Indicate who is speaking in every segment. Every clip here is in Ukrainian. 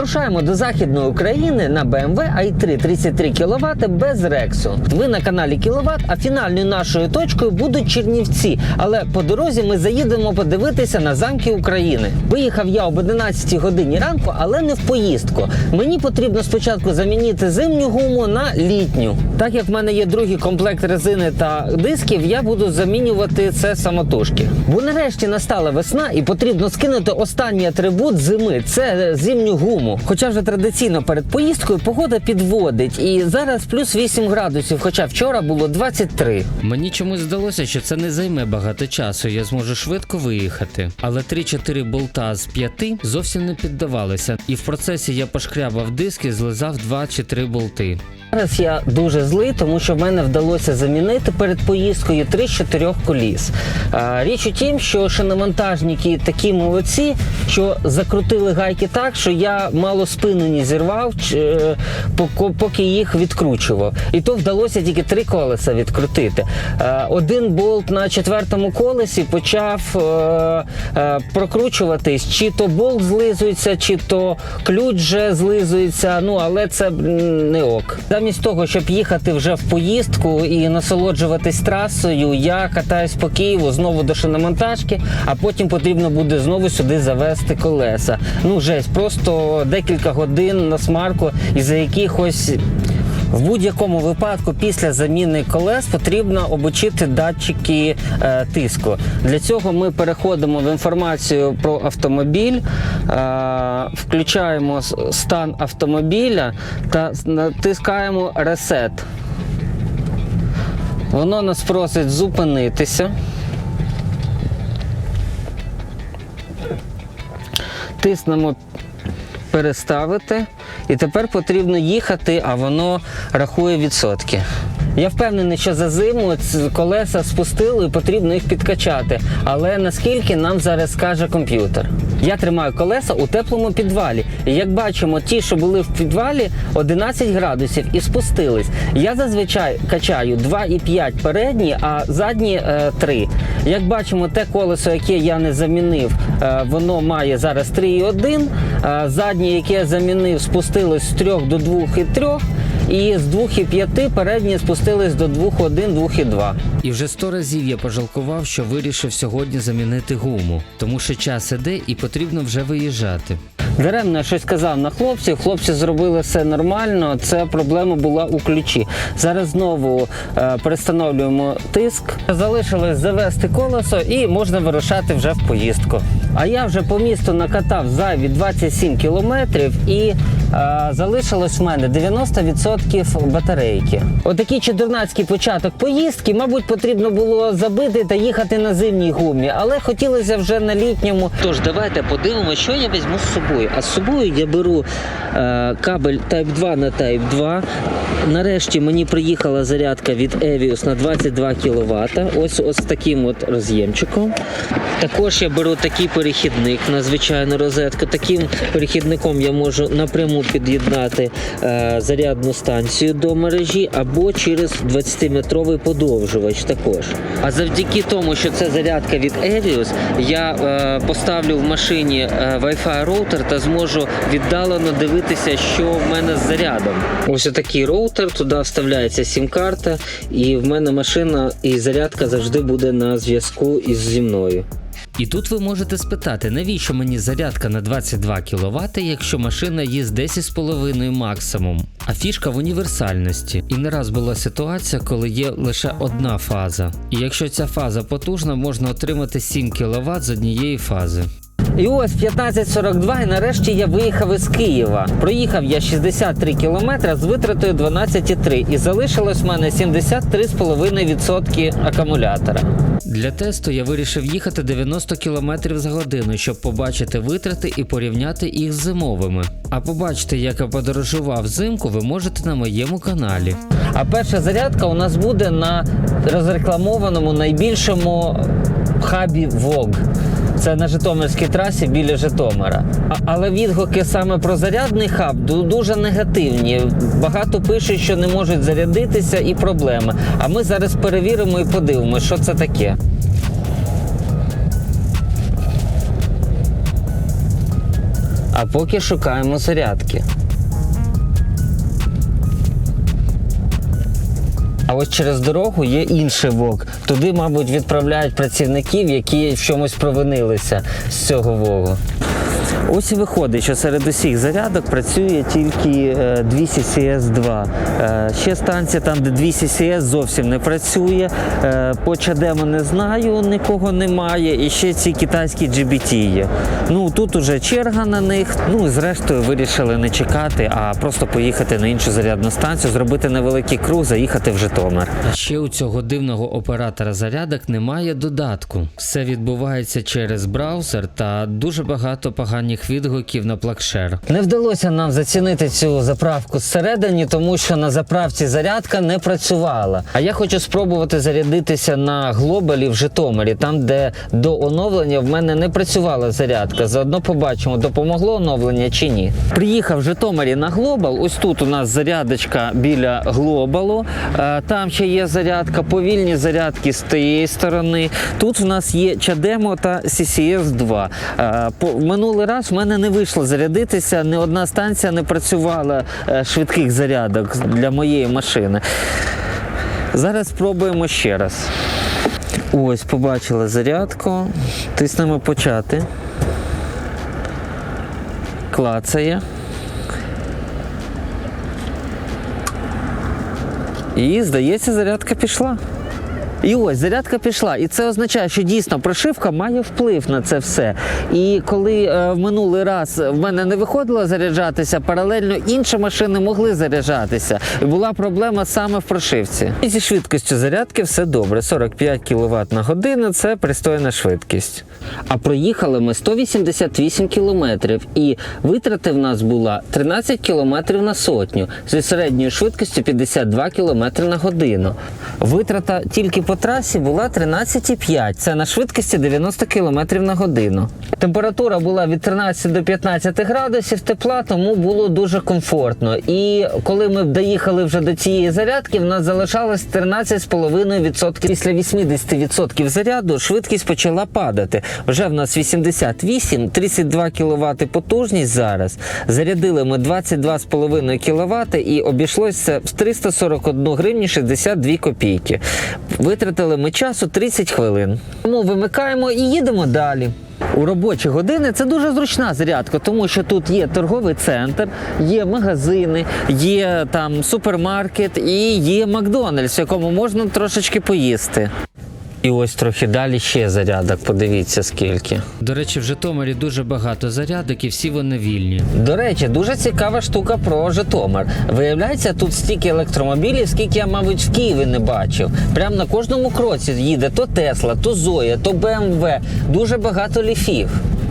Speaker 1: Рушаємо до західної України на BMW i3 33 кВт без рексу. Ви на каналі Кіловат, а фінальною нашою точкою будуть Чернівці. Але по дорозі ми заїдемо подивитися на замки України. Виїхав я об 11 годині ранку, але не в поїздку. Мені потрібно спочатку замінити зимню гуму на літню. Так як в мене є другий комплект резини та дисків, я буду замінювати це самотужки. Бо нарешті настала весна і потрібно скинути останній атрибут зими це зимню гуму. Хоча вже традиційно перед поїздкою погода підводить, і зараз плюс 8 градусів, хоча вчора було 23.
Speaker 2: Мені чомусь здалося, що це не займе багато часу, я зможу швидко виїхати. Але 3-4 болта з 5 зовсім не піддавалися, і в процесі я пошкрябав диски, злизав 2 чи 3 болти.
Speaker 1: Зараз я дуже злий, тому що в мене вдалося замінити перед поїздкою три з чотирьох коліс. Річ у тім, що шиномонтажники такі молодці, що закрутили гайки так, що я мало спину не зірвав, е, поки- їх відкручував. І то вдалося тільки три колеса відкрутити. Один болт на четвертому колесі почав е, е, прокручуватись, чи то болт злизується, чи то ключ вже злизується. Ну але це не ок. Замість того, щоб їхати вже в поїздку і насолоджуватись трасою, я катаюсь по Києву знову до шиномонтажки, а потім потрібно буде знову сюди завести колеса. Ну жесть, просто декілька годин на смарку, із за якихось. В будь-якому випадку після заміни колес потрібно обучити датчики е, тиску. Для цього ми переходимо в інформацію про автомобіль, е, включаємо стан автомобіля та натискаємо Reset. Воно нас просить зупинитися. Тиснемо переставити. І тепер потрібно їхати, а воно рахує відсотки. Я впевнений, що за зиму колеса спустили і потрібно їх підкачати. Але наскільки нам зараз скаже комп'ютер? Я тримаю колеса у теплому підвалі. І як бачимо, ті, що були в підвалі, 11 градусів і спустились. Я зазвичай качаю 2,5 передні, а задні е, 3. Як бачимо, те колесо, яке я не замінив, е, воно має зараз 3,1. Е, заднє, яке я замінив, спустилось з 3 до 2,3. І з 2,5 передні спустились до 2,1, 2,2.
Speaker 2: І вже сто разів я пожалкував, що вирішив сьогодні замінити гуму, тому що час іде і потрібно вже виїжджати.
Speaker 1: Даремно я щось казав на хлопців. Хлопці зробили все нормально. Це проблема була у ключі. Зараз знову е, перестановлюємо тиск. Залишилось завести колесо і можна вирушати вже в поїздку. А я вже по місту накатав зайві 27 кілометрів і залишилось в мене 90% батарейки. Отакий чудернацький початок поїздки, мабуть, потрібно було забити та їхати на зимній гумі, але хотілося вже на літньому. Тож давайте подивимося, що я візьму з собою. А з собою я беру кабель Type 2 на Type 2. Нарешті мені приїхала зарядка від Evius на 22 кВт. Ось ось таким от роз'ємчиком. Також я беру такий перехідник на звичайну розетку. Таким перехідником я можу напряму під'єднати е, зарядну станцію до мережі або через 20-метровий подовжувач також. А завдяки тому, що це зарядка від Evius, я е, поставлю в машині е, Wi-Fi роутер та зможу віддалено дивитися, що в мене з зарядом. Ось такий роутер, туди вставляється сім-карта, і в мене машина і зарядка завжди буде на зв'язку із зі мною.
Speaker 2: І тут ви можете спитати, навіщо мені зарядка на 22 кВт, якщо машина їсть 10,5 максимум. А фішка в універсальності. І не раз була ситуація, коли є лише одна фаза. І якщо ця фаза потужна, можна отримати 7 кВт з однієї фази.
Speaker 1: І ось 15.42 і нарешті я виїхав із Києва. Проїхав я 63 кілометри з витратою 12,3 і залишилось в мене 73,5% акумулятора.
Speaker 2: Для тесту я вирішив їхати 90 км за годину, щоб побачити витрати і порівняти їх з зимовими. А побачити, як я подорожував взимку, ви можете на моєму каналі.
Speaker 1: А перша зарядка у нас буде на розрекламованому найбільшому хабі ВОГ. Це на Житомирській трасі біля Житомира. А- але відгуки саме про зарядний хаб дуже негативні. Багато пишуть, що не можуть зарядитися і проблеми. А ми зараз перевіримо і подивимося, що це таке. А поки шукаємо зарядки. А ось через дорогу є інший вок. Туди, мабуть, відправляють працівників, які в чомусь провинилися з цього вогу. Ось і виходить, що серед усіх зарядок працює тільки е, 200 CS2. Е, Ще станція там, де 200 CS зовсім не працює. Е, По чадему не знаю, нікого немає. І ще ці китайські GBT є. Ну тут уже черга на них. Ну і зрештою вирішили не чекати, а просто поїхати на іншу зарядну станцію, зробити невеликий круг, заїхати в Житомир.
Speaker 2: Ще у цього дивного оператора зарядок немає додатку. Все відбувається через браузер та дуже багато поганих відгуків на плакшер.
Speaker 1: Не вдалося нам зацінити цю заправку зсередині, тому що на заправці зарядка не працювала. А я хочу спробувати зарядитися на глобалі в Житомирі, там, де до оновлення в мене не працювала зарядка. Заодно побачимо, допомогло оновлення чи ні. Приїхав в Житомирі на глобал. Ось тут у нас зарядочка біля глобалу. Е, Там ще є зарядка, повільні зарядки з тієї сторони. Тут в нас є Чадемо та CCS 2. Е, минулий раз в мене не вийшло зарядитися. Ні одна станція не працювала е, швидких зарядок для моєї машини. Зараз спробуємо ще раз. Ось, побачили зарядку. Тиснемо почати. Клацає. І, здається, зарядка пішла. І ось зарядка пішла, і це означає, що дійсно прошивка має вплив на це все. І коли е, в минулий раз в мене не виходило заряджатися, паралельно інші машини могли заряджатися. І була проблема саме в прошивці. І зі швидкістю зарядки все добре. 45 кВт на годину це пристойна швидкість. А проїхали ми 188 кілометрів, і витрати в нас була 13 кілометрів на сотню зі середньою швидкістю 52 км на годину. Витрата тільки по трасі була 13,5. Це на швидкості 90 км на годину. Температура була від 13 до 15 градусів тепла, тому було дуже комфортно. І коли ми доїхали вже до цієї зарядки, в нас залишалось 13,5%. Після 80% заряду швидкість почала падати. Вже в нас 88, 32 кВт потужність зараз. Зарядили ми 22,5 кВт і обійшлося в 341 гривні 62 копійки. Витратили ми часу 30 хвилин. Тому вимикаємо і їдемо далі. У робочі години це дуже зручна зарядка, тому що тут є торговий центр, є магазини, є там супермаркет і є Макдональдс, в якому можна трошечки поїсти. І ось трохи далі ще зарядок. Подивіться скільки.
Speaker 2: До речі, в Житомирі дуже багато зарядок і всі вони вільні.
Speaker 1: До речі, дуже цікава штука про Житомир. Виявляється, тут стільки електромобілів, скільки я, мабуть, в Києві не бачив. Прямо на кожному кроці їде то Тесла, то Зоя, то БМВ. Дуже багато ліфів.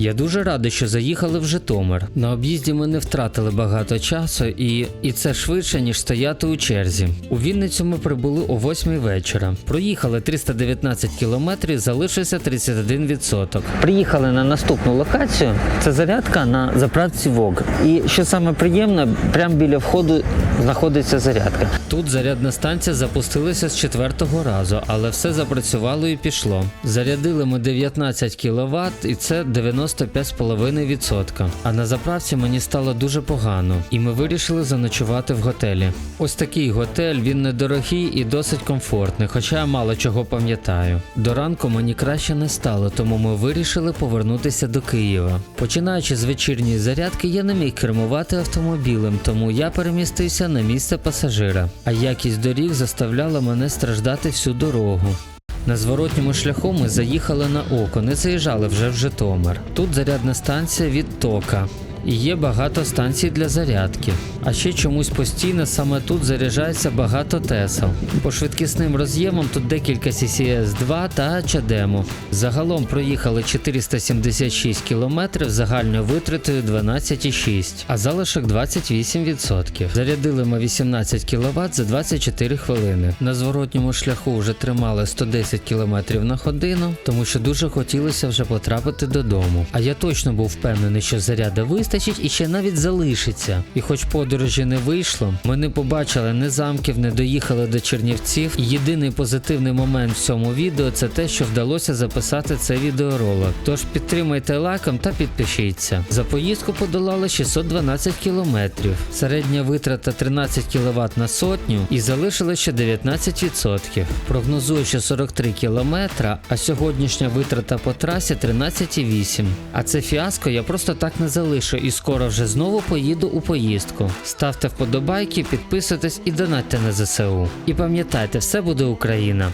Speaker 2: Я дуже радий, що заїхали в Житомир. На об'їзді ми не втратили багато часу, і, і це швидше, ніж стояти у черзі. У Вінницю ми прибули о 8 вечора. Проїхали 319 кілометрів, залишився 31%.
Speaker 1: Приїхали на наступну локацію. Це зарядка на заправці ВОГ. І що саме приємне, прямо біля входу знаходиться зарядка.
Speaker 2: Тут зарядна станція запустилася з четвертого разу, але все запрацювало і пішло. Зарядили ми 19 кВт, і це 95,5%. А на заправці мені стало дуже погано, і ми вирішили заночувати в готелі. Ось такий готель, він недорогий і досить комфортний, хоча я мало чого пам'ятаю. До ранку мені краще не стало, тому ми вирішили повернутися до Києва. Починаючи з вечірньої зарядки, я не міг кермувати автомобілем, тому я перемістився на місце пасажира. А якість доріг заставляла мене страждати всю дорогу. На зворотньому шляху ми заїхали на око, не заїжджали вже в Житомир. Тут зарядна станція від тока. І є багато станцій для зарядки. А ще чомусь постійно саме тут заряджається багато Тесел. По швидкісним роз'ємам тут декілька CCS 2 та Чадемо. Загалом проїхали 476 км загальною витратою 12,6, а залишок 28%. Зарядили ми 18 кВт за 24 хвилини. На зворотньому шляху вже тримали 110 км на годину, тому що дуже хотілося вже потрапити додому. А я точно був впевнений, що заряда вистачить,
Speaker 1: вистачить і ще навіть залишиться. І хоч подорожі не вийшло, ми не побачили ні замків, не доїхали до Чернівців. Єдиний позитивний момент в цьому відео це те, що вдалося записати цей відеоролик. Тож підтримайте лайком та підпишіться. За поїздку подолали 612 кілометрів. Середня витрата 13 кВт на сотню і залишилось ще 19%. Прогнозую, що 43 кілометра, а сьогоднішня витрата по трасі 13,8. А це фіаско я просто так не залишу і скоро вже знову поїду у поїздку. Ставте вподобайки, підписуйтесь і донатьте на ЗСУ. І пам'ятайте, все буде Україна.